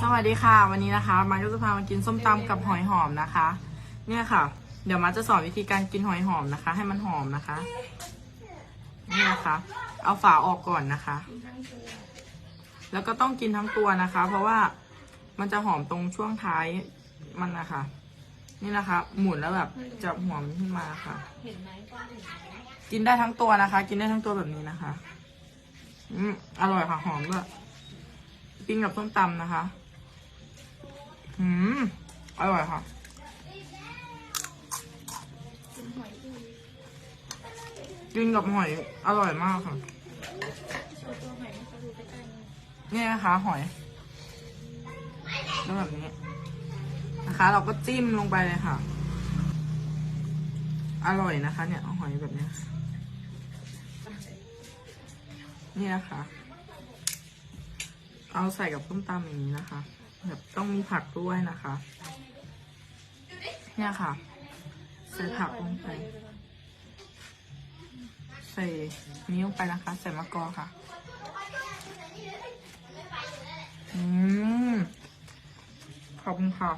สวัสดีค่ะ วันนี้นะคะ มาก็จะพามากินส้มตำกับหอยหอมนะคะ เนี่ยค่ะ เดี๋ยวมาจะสอนวิธีการกินหอยหอมนะคะ ให้มันหอมนะคะนี่นะคะ เอาฝาออกก่อนนะคะ แล้วก็ต้องกินทั้งตัวนะคะ เพราะว่ามันจะหอมตรงช่วงท้ายมันนะคะ นี่นะคะ หมุนแล้วแบบจะหอมขึ้นมาค่ะ กินได้ทั้งตัวนะคะ กินได้ทั้งตัวแบบนี้นะคะ อืมอร่อยค่ะหอมด้วยกินกับส้มตำนะคะ อืม อร่อยค่ะกินกับหอย อร่อยมากค่ะเนี่ยนะคะ หอยแล้วแบบนี้นะคะ เราก็จิ้มลงไปเลยค่ะ อร่อยนะคะ เนี่ยหอยแบบนี้นี่นะคะ เอาใส่กับส้มตำอย่างนี้นะคะ แบบต้องมีผักด้วยนะคะ เนี่ยค่ะ ใส่ผักลงไป ใส่นี้ลงไปนะคะ ใส่มะกอค่ะ อืมขอบคุณค่ะ